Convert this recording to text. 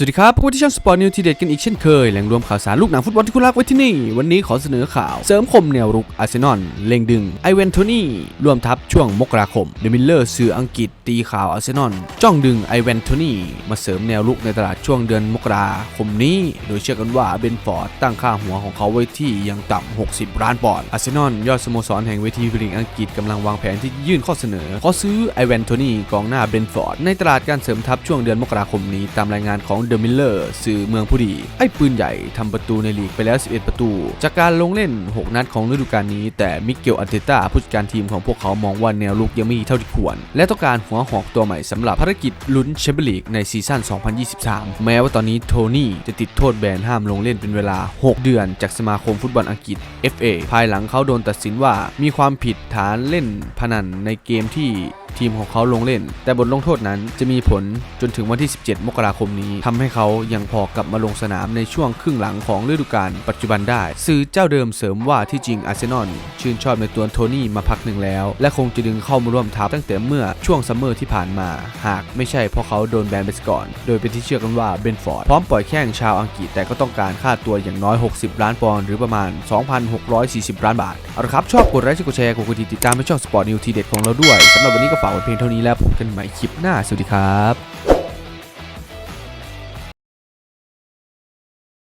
สวัสดีครับพบกันที่ช่องสปอร์ตนิวทีเด็ดกันอีกเช่นเคย แหล่งรวมข่าวสารลูกหนังฟุตบอลที่คุณรักไว้ที่นี่ วันนี้ขอเสนอข่าว เสริมคมแนวรุกอาร์เซนอลเล็งดึงไอเวนโทนี่รวมทัพช่วงมกราคมเดมิลเลอร์สื่ออังกฤษตีข่าวอาร์เซนอลจ้องดึงไอเวนโทนี่มาเสริมแนวรุกในตลาดช่วงเดือนมกราคมนี้ โดยเชื่อกันว่าเบนฟอร์ดตั้งค่าหัวของเขาไว้ที่ยังต่ำ 60 ล้านปอนด์อาร์เซนอลยอดสโมสรแห่งเวทีพรีเมียร์ลีกอังกฤษกำลังวางแผนที่ยื่นข้อเสนอขอซื้อไอเวนโทนี่กองหน้าเบนฟอร์ดในตลาดการเสริมทัพช่วงเดือนมกราคมนี้ตามรายงานของเดอะมิลเลอร์สื่อเมืองผู้ดี ไอ้ปืนใหญ่ทำประตูในลีกไปแล้ว 11 ประตู จากการลงเล่น 6 นัดของฤดูกาลนี้ แต่มิเกลอันเตต้าผู้จัดการทีมของพวกเขามองว่าแนวลุกยังไม่ดีเท่าที่ควร และต้องการหัวหอกตัวใหม่สำหรับภารกิจลุ้นแชมเปี้ยนลีกในซีซั่น 2023 แม้ว่าตอนนี้โทนี่จะติดโทษแบนห้ามลงเล่นเป็นเวลา 6 เดือนจากสมาคมฟุตบอลอังกฤษ FA ภายหลังเขาโดนตัดสินว่ามีความผิดฐานเล่นพนันในเกมที่ ทีมของเขาลงเล่น แต่บทลงโทษนั้นจะมีผลจนถึงวันที่ 17 มกราคมนี้ทำให้เขายังพอกลับมาลงสนามในช่วงครึ่งหลังของฤดูกาลปัจจุบันได้ สื่อเจ้าเดิมเสริมว่าที่จริงอาร์เซนอลชื่นชอบในตัวโทนี่มาพักหนึ่งแล้ว และคงจะดึงเข้ามาร่วมทัพตั้งแต่เมื่อช่วงซัมเมอร์ที่ผ่านมา หากไม่ใช่เพราะเขาโดนแบนไปก่อน โดยเป็นที่เชื่อกันว่าเบนฟอร์ดพร้อมปล่อยแข้งชาวอังกฤษแต่ก็ต้องการค่าตัวอย่างน้อย 60 ล้านปอนด์หรือประมาณ 2,640 ล้านบาทเอาละครับชอบกดไลค์กดแชร์กดกระดิ่งติดตามให้ช่องสปอร์ตนิวทีเด็ดของเราด้วยสำหรับวันนี้ก็ฝากไว้เพียงเท่านี้แล้วพบกันใหม่คลิปหน้า สวัสดีครับ